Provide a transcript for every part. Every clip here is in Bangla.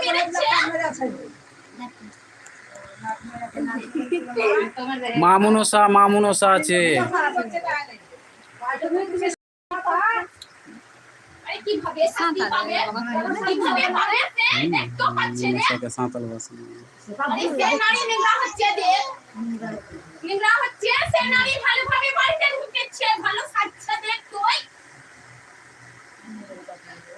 মেরেছে মা মনসা মা আছে সাঁতাল বাসে। আরে সে নারী নিংড়া হচ্ছে দেখ। নিংড়া হচ্ছে সে নারী ভালোভাবে বাড়িতে ঢুকেছে ভালো সাজছে দেখ তুই আরে দেখ ভাই বাড়ি ওদিকে কবে বলেছি ওদিকে নানা রকম শাস্তি দিয়েছি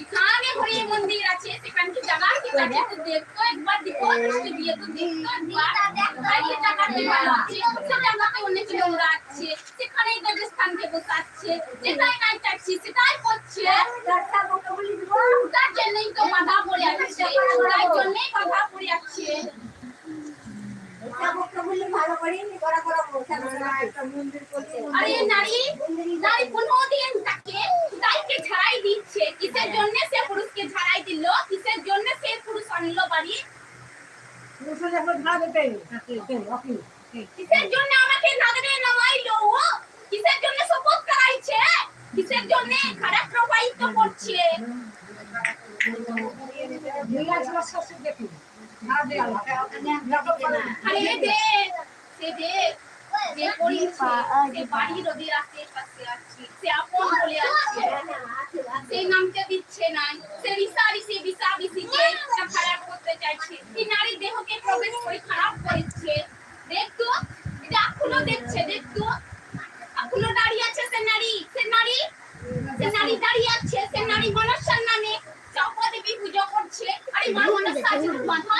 সেখানে সেখানেই দেবস্থানকে বসাচ্ছে যেটাই নাই চাচ্ছি, সেটাই করছে। তার জন্যই জন্যই বাধা পড়ে আছে আরে নারী নারী কোনোদিন তাকে তাইকে ছাড়াই দিচ্ছে। কিসের জন্য সে পুরুষকে ছাড়াই দিল? কিসের জন্য সে পুরুষ আনলো বাড়ি? কিসের জন্য আমাকে নগরে নামাইলো? কিসের জন্য শপথ করাইছে? কিসের জন্য খারাপ প্রবাহিত করছে? সে বাড়ির ওদের পাশে আছে। সে আপন বলে আছে সে নামতে দিচ্ছে না সে রিসারি সে বিসা বিসিকে খারাপ করতে চাইছে এই নারী দেহকে প্রবেশ করে খারাপ করেছে দেখ তো এটা এখনও দেখছে দেখ তো এখনও দাঁড়িয়ে আছে সে নারী সে নারী সে নারী দাঁড়িয়ে আছে সে নারী মনসার নামে চপদেবী পুজো করছে আরে মা মনসা আছে বাধা আছে সে জন্য চাইবি আরে কাঁদছে দেখ সে নারী কাঁদছে কত রকম করে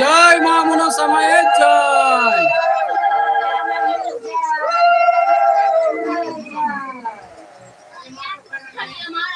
জয় মা মনসা মায়ের জয়। খালি আমার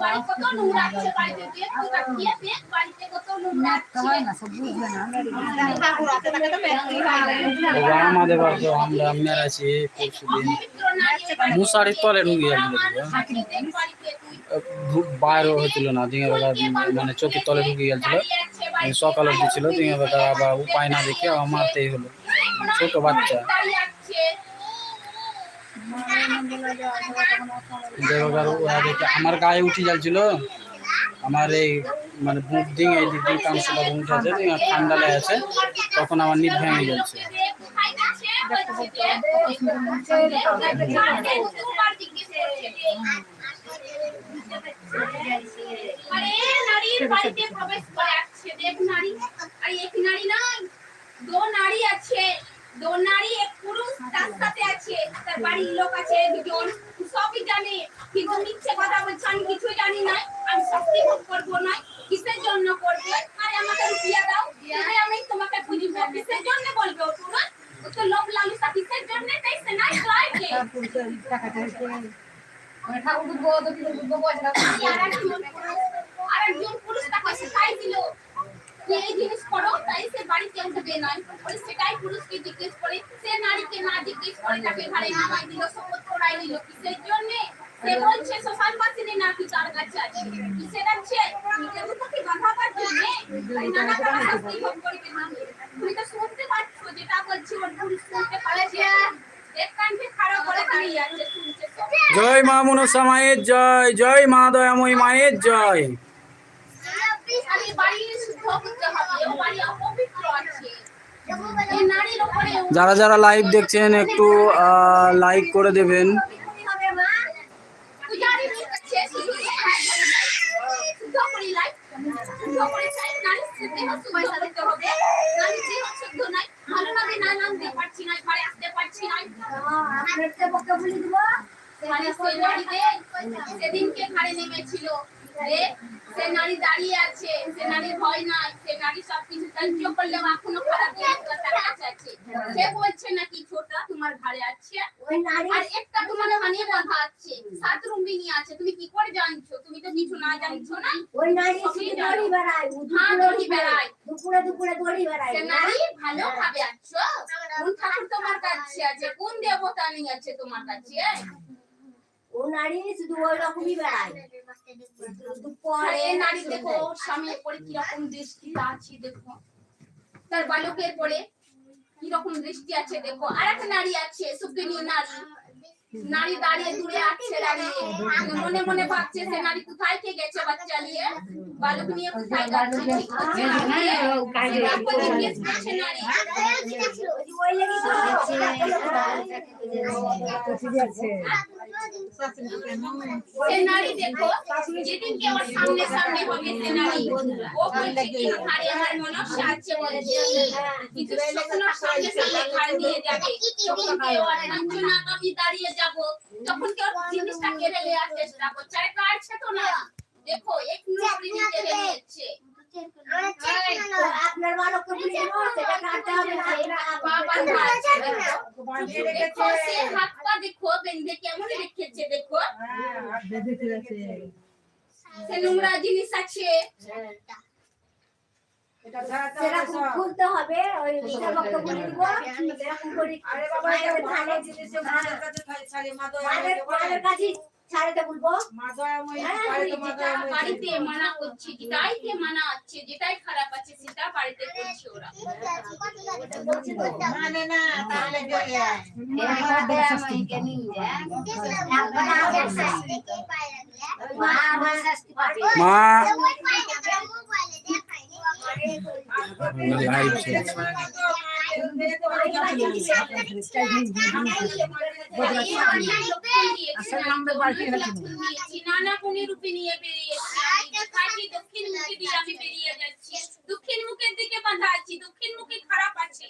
আমরা পবিত্র মশারির তলে ঢুকে গেছিল মানুষ দেখ বাড়িতে তুই বাইরে হয়েছিল না দিনের বেলা মানে চোখের তলে ঢুকে গেছিল সকাল ছিল দিনের বেলা আবার উপায় না দেখে আবার মারতেই হলো ছোট বাচ্চা আমার গায়ে উঠে যাচ্ছিল। আমার এই মানে বুক দিন এই দিক দিন কামসটা উঠে আছে দিয়ে ঠান্ডা লেগেছে তখন আমার নিট ভেঙে যাচ্ছে। নারী, আর এক নারী না দো নারী আছে। দো নারী এক পুরুষ তার সাথে আছে তার বাড়ির লোক আছে দুজন সবই জানে। কিন্তু মিথ্যে কথা বলছে আমি কিছু জানি না আমি শাস্তি ভোগ করব না কিসের জন্য করবে? আরে আমাকে রুপিয়া দাও আরে আমি তোমাকে বুঝব কিসের জন্য বলবে ও পুরুষ? ও তো লোভ লালসা কিসের জন্য তাই সে নাই জয়কে আরেকজন পুরুষ তাকে শিখাই দিল। যে এই জিনিস করো তাই সে নয় ওই সেটাই পুরুষকে জিজ্ঞেস করে সে নারীকে না জিজ্ঞেস করে তাকে নামাই দিল কিসের জন্য? সে বলছে শ্মশান বাসিনী নাকি তার কাছে আছে। কিসের আছে নিজের বাঁধাবার জন্য? নানা শাস্তি ভোগ করবে তুমি তো শুনতে পাচ্ছ যেটা বলছি ওর পুরুষ শুনতে সব। জয় মা মনসা মায়ের জয় জয় মা দয়াময়ী মায়ের জয়। আমি বাড়ি যারা যারা লাইভ দেখছেন একটু লাইক করে দেবেন। সেদিনকে ঘাড়ে নেমেছিল। যে সে নারী দাঁড়িয়ে আছে সে নারীর ভয় নাই সে নারী সবকিছু সহ্য করলেও এখনও খারাপ তার কাছে আছে। সে বলছে নাকি ছোটা তোমার ঘাড়ে আছে। আর একটা তোমার খানে বাঁধা আছে সাত রুম্বিনী আছে তুমি কি করে জানছো? তুমি তো কিছু না জানছো না? ওই নারী দড়ি বেড়ায় হ্যাঁ, দড়ি বেড়ায়। দুপুরে দুপুরে দড়ি বেড়ায়। সে নারী ভালো ভাবে আছো? কোন ঠাকুর তোমার কাছে আছে? কোন দেবতা নিয়ে আছে তোমার কাছে? ও নারী শুধু ওই রকমই বেড়ায়। আর এই নারী দেখো স্বামীর পরে কীরকম দৃষ্টিটা আছে দেখো। তার বালকের পরে কীরকম দৃষ্টি আছে দেখো। আর একটা নারী আছে সুপ্রিনী নারী। নারী দাঁড়িয়ে দূরে আছে দাঁড়িয়ে মনে মনে ভাবছে সে নারী কোথায় কে গেছে বাচ্চা নিয়ে? বালক নিয়ে কোথায় জিজ্ঞেস করছে নারী। ওই লেগে সে নারী দেখো যেদিনকে আমার সামনে সামনে হবে সে নারী ও বলছে কি আরে আমার মনস্য আছে বলছে কিন্তু স্বপ্ন সামনে সামনে ঘাড় দিয়ে যাবে। যখন কেউ আর নাঞ্চনাগামী দাঁড়িয়ে যাব তখন কেউ জিনিসটা কেড়ে নেওয়ার চেষ্টা করছে? আরে কাটছে তো না। দেখো এক নুপুরি কেড়ে নিচ্ছে। আপনার বালককে বলে দেবো, সেটা কাটতে হবে না, হাত দেখো সে হাত পা দেখো বেঁধে কেমন রেখেছে দেখো। সে নোংরা জিনিস আছে। সেরকম খুলতে হবে ওই সেবককে বলে দিব। সেরকম করে মায়ের ধানে মায়ের মায়ের কাছে ছাড়তে বলব বাড়িতে মানা করছে যেটাইতে মানা আছে যেটাই খারাপ আছে সেটা বাড়িতে করছে ওরা মানে না তাহলে চলে আয়। মা লাইভ চলছে নানা কোনে রূপে নিয়ে বেরিয়েছি কাটি দক্ষিণ মুখে দিয়ে আমি বেরিয়ে যাচ্ছি দক্ষিণ মুখের দিকে বাঁধা আছি দক্ষিণ মুখে খারাপ আছে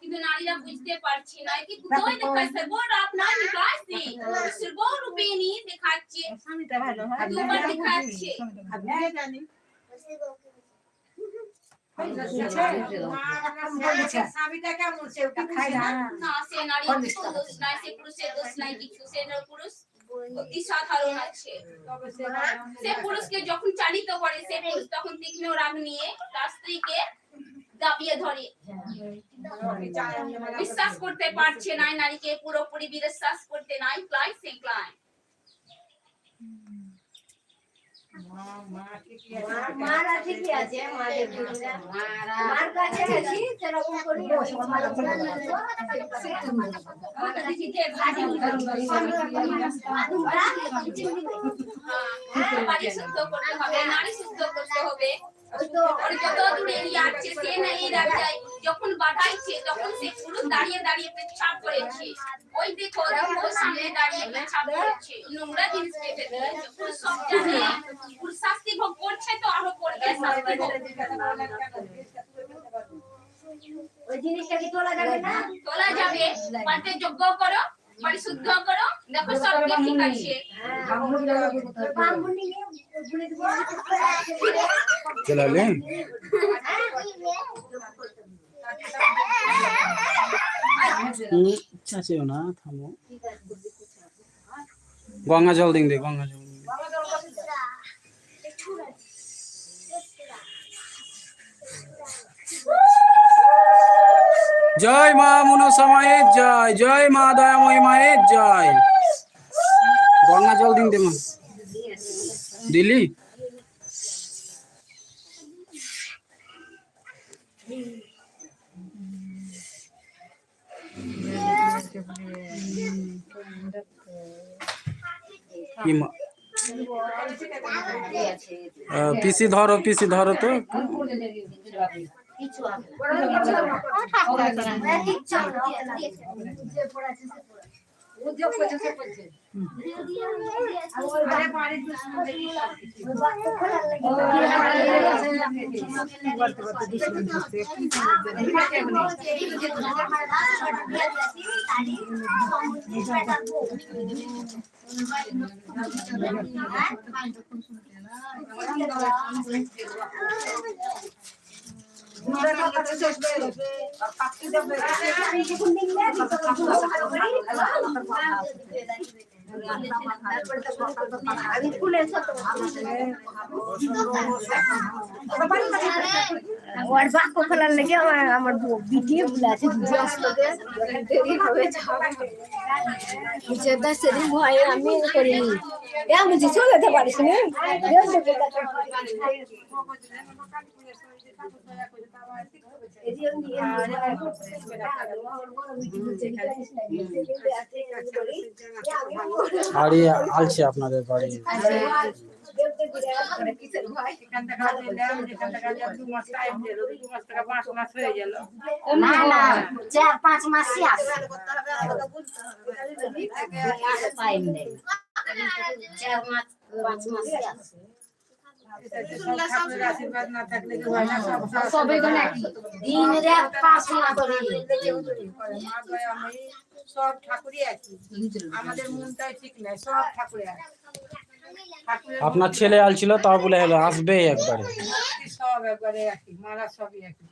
কিন্তু নারীরা বুঝতে পারছে না কি আপনার নিকাশে রূপেণী দেখাচ্ছে স্বামীটা ভালো। হয় দুবার দেখাচ্ছে আছে সে পুরুষকে যখন চালিত করে সে পুরুষ তখন তীক্ষ্ণ রাগ নিয়ে তার স্ত্রীকে দাবিয়ে ধরে বিশ্বাস করতে পারছে নাই নারীকে পুরোপুরি বিশ্বাস করতে নাই ক্লাই সে ক্লাই মারা ঠিকই আছে মাদের পুরুষরা। মার কাছে আছি সেরকম করে হ্যাঁ, বাড়ি শুদ্ধ করতে হবে নারী সুস্থ করতে হবে। আর যত দূরে এরিয়া আছে সে না এই রাজায় যখন বাধাইছে তখন সে পুরুষ দাঁড়িয়ে দাঁড়িয়ে পেছাব করেছে। ওই দেখো দেখো সামনে দাঁড়িয়ে পেছাব করেছে। নোংরা জিনিস পেটে দিয়েছে। পুরুষ সব জানে পুরুষ শাস্তি ভোগ করছে তো আরও করবে শাস্তি ভোগ ওই জিনিসটা কি তোলা যাবে না? তোলা যাবে পাল্টে যোগ্য করো বাড়ি শুদ্ধ করো দেখো সব ঠিক আছে। চলে এলেন হুম, না থামো। গঙ্গা জল দিন দে গঙ্গা জল। জয় মা মনসা মায়ের জয় জয় মা দয়াময়ী মায়ের জয়। গঙ্গা জল দিন দে মা। দিলি? পিসি ধরো পিসি ধরো তো। কিছু হবে বাক্য ফেলার লেগে আমার আমার ভিডিও গুলো আছে ভিডিও দেরি হবে যেটা সেদিন ভয়ে আমি করিনি এ আমি যে চলে যেতে পারিস না বাড়ি আলছে আপনাদের বাড়ি। হয়ে। না না চার পাঁচ মাসই আসে। চার মাস পাঁচ মাসই আসে এটা তো সব হয় ঠাকুরই একই আমাদের মনটাই ঠিক নাই সব ঠাকুরে আছে আপনার ছেলে আলছিল তা বলে হলো আসবে একবারে সব একবারে একই মারা সবই একই